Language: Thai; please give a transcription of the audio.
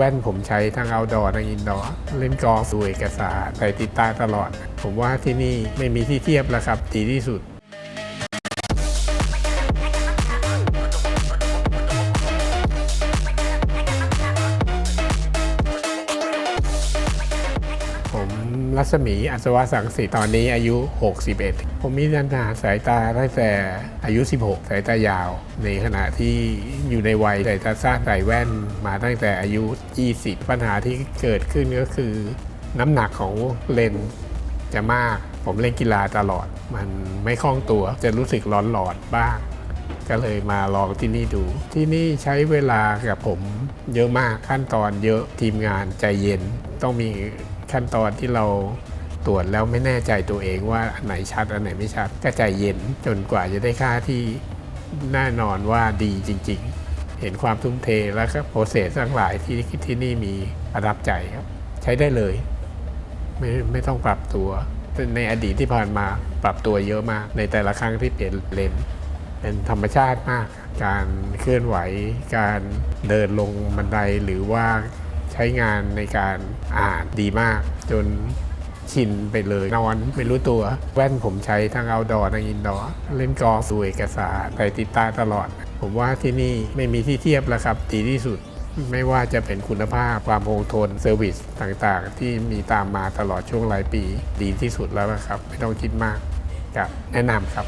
แว่นผมใช้ทั้งเอาดอร์ทั้งอินดอร์เล่นกอล์ฟดูเอกสารไปติดตาตลอด ผมว่าที่นี่ไม่มีที่เทียบแล้วครับดีที่สุด ผมรัศมีอัศวสังสิทธิ์ตอนนี้อายุ 61 ผมมีปัญหาสายตาตั้งแต่อายุ 16 สายตายาว ในขณะที่อยู่ในวัยสายตาสั้นใส่แว่นมาตั้งแต่อายุ 20 ปัญหาที่เกิดขึ้นก็คือ น้ำหนักของเลนจะมาก ผมเล่นกีฬาตลอด มันไม่คล่องตัวจะรู้สึกร้อนหลอดบ้าง ก็เลยมาลองที่นี่ดู ที่นี่ใช้เวลากับผมเยอะมากขั้นตอนเยอะทีมงานใจเย็นต้องมี ขั้นตอนที่เราตรวจแล้วไม่แน่ใจตัวเองว่าอันไหนชัดอันไหนไม่ชัดก็ใจเย็นจนกว่าจะได้ค่าที่แน่นอนว่าดีจริง ๆ เห็นความทุ่มเทแล้วก็โปรเซสทั้งหลายที่ที่นี่มีประทับใจครับ ใช้ได้เลย ไม่ไม่ต้องปรับตัวในอดีตที่ผ่านมาปรับตัวเยอะมาก ในแต่ละครั้งที่เปลี่ยนเลนเป็นธรรมชาติมาก การเคลื่อนไหว การเดินลงบันไดหรือว่า ใช้งานในการอ่านดีมาก จนชินไปเลยนอนไม่รู้ตัว แว่นผมใช้ทั้ง outdoor ทั้ง indoor เล่นกอล์ฟดูเอกสารไปติดตาตลอด ผมว่าที่นี่ไม่มีที่เทียบแล้วครับดีที่สุดไม่ว่าจะเป็นคุณภาพความคงทนเซอร์วิสต่างๆ ที่มีตามมาตลอดช่วงหลายปี ดีที่สุดแล้วนะครับ ไม่ต้องคิดมากครับแนะนำครับ